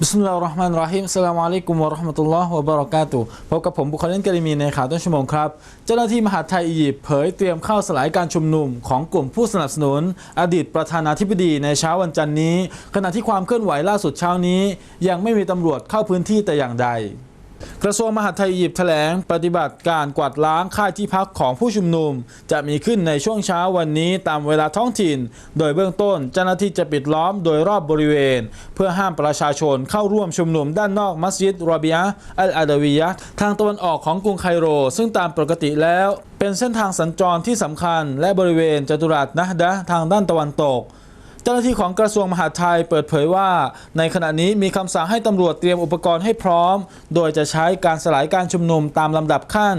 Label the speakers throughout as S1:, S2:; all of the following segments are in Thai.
S1: บิ
S2: สมิลลาฮิรราะห์มานิรเราะฮีมอัสสลามุอะลัยกุมวะเราะห์มะตุลลอฮ์วะบะเราะกาตุพบกับผมบุคคลินกะริมีในข่าวต้นชั่วโมงครับ เจ้าหน้าที่มหาดไทยอียิปต์เผยเตรียมเข้าสลายการชุมนุมของกลุ่มผู้สนับสนุน อดีตประธานาธิบดีในเช้าวันจันทร์นี้ ขณะที่ความเคลื่อนไหวล่าสุดเช้านี้ ยังไม่มีตำรวจเข้าพื้นที่แต่อย่างใด กระทรวงมหาดไทยอียิปต์แถลงปฏิบัติการกวาดล้างค่ายที่พักของผู้ชุมนุม จะมีขึ้นในช่วงเช้าวันนี้ตามเวลาท้องถิ่น โดยเบื้องต้นเจ้าหน้าที่จะปิดล้อมโดยรอบบริเวณ เพื่อห้ามประชาชนเข้าร่วมชุมนุมด้านนอกมัสยิดรอบิยะอัลอาดาวียะทางตะวันออกของกรุงไคโร ซึ่งตามปกติแล้ว เป็นเส้นทางสัญจรที่สำคัญ และบริเวณจัตุรัสนะดะทางด้านตะวันตก จ้าหน้าที่ของกระทรวงมหาดไทยเปิดเผยว่า ในขณะนี้มีคำสั่งให้ตำรวจเตรียมอุปกรณ์ให้พร้อม โดยจะใช้การสลายการชุมนุมตามลำดับขั้น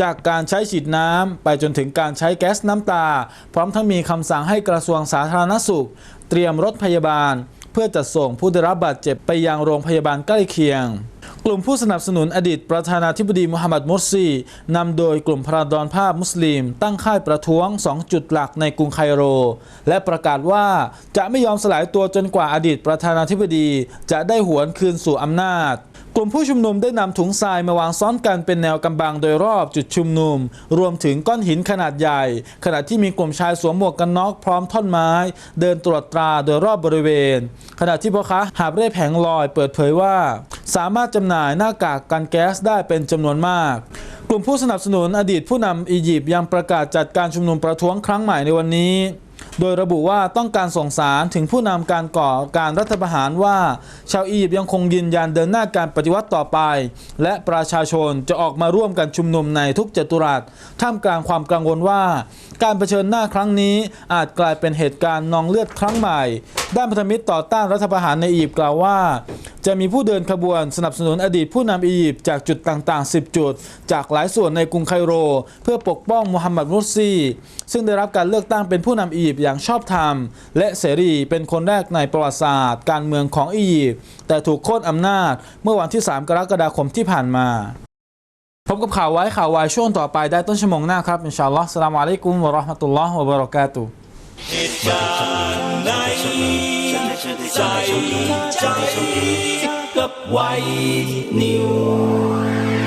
S2: จากการใช้ฉีดน้ำไปจนถึงการใช้แก๊สน้ำตา พร้อมทั้งมีคำสั่งให้กระทรวงสาธารณสุข เตรียมรถพยาบาล เพื่อจัดส่งผู้ได้รับบาดเจ็บไปยังโรงพยาบาลใกล้เคียง กลุ่มผู้สนับสนุนอดีตประธานาธิบดีมุฮัมหมัดมุรซีนำโดยกลุ่มพระดอนภาพมุสลิม ตั้งค่ายประท้วง 2 จุดหลักในกรุงไคโร และประกาศว่าจะไม่ยอมสลายตัวจนกว่าอดีตประธานาธิบดี จะได้หวนคืนสู่อำนาจ กลุ่มผู้ชุมนุมได้นำถุงทรายมาวางซ้อนกันเป็นแนวกำบังโดยรอบจุดชุมนุม รวมถึงก้อนหินขนาดใหญ่ ขณะที่มีกลุ่มชายสวมหมวกกันน็อกพร้อมท่อนไม้ เดินตรวจตราโดยรอบบริเวณ ขณะที่พ่อค้าหาบเร่แผงลอยเปิดเผยว่า สามารถจำหน่ายหน้ากากกันแก๊สได้เป็นจำนวนมาก กลุ่มผู้สนับสนุนอดีตผู้นำอียิปต์ยังประกาศจัดการชุมนุมประท้วงครั้งใหม่ในวันนี้ โดยระบุว่าต้องการส่งสารถึงผู้นำการก่อการรัฐประหารว่า ชาวอียิปต์ยังคงยืนยันเดินหน้าการปฏิวัติต่อไป และประชาชนจะออกมาร่วมกันชุมนุมในทุกจัตุรัสท่ามกลางความกังวลว่า การเผชิญหน้าครั้งนี้อาจกลายเป็นเหตุการณ์นองเลือดครั้งใหม่ ด้านพันธมิตรต่อต้านรัฐประหารในอียิปต์กล่าวว่า จะมีผู้เดินขบวนสนับสนุนอดีตผู้นำอียิปต์จากจุดต่างๆ 10 จุด จากหลายส่วนในกรุงไคโร เพื่อปกป้องมูฮัมหมัดมุรซีซึ่งได้รับการเลือกตั้งเป็นผู้นำอียิปต์อย่างชอบธรรม และเสรีเป็นคนแรกในประวัติศาสตร์ การเมืองของอียิปต์แต่ถูกโค่นอำนาจ เมื่อวันที่ 3 กรกฎาคมที่ผ่านมาพบกับข่าวไว้ข่าววายช่วงต่อไปได้ต้นชั่วโมงหน้าครับอินชาอัลลอฮ์สลามอะลัยกุมวะราะห์มะตุลลอฮ์วะบะเราะกาตุ ฮ์
S1: เหตุ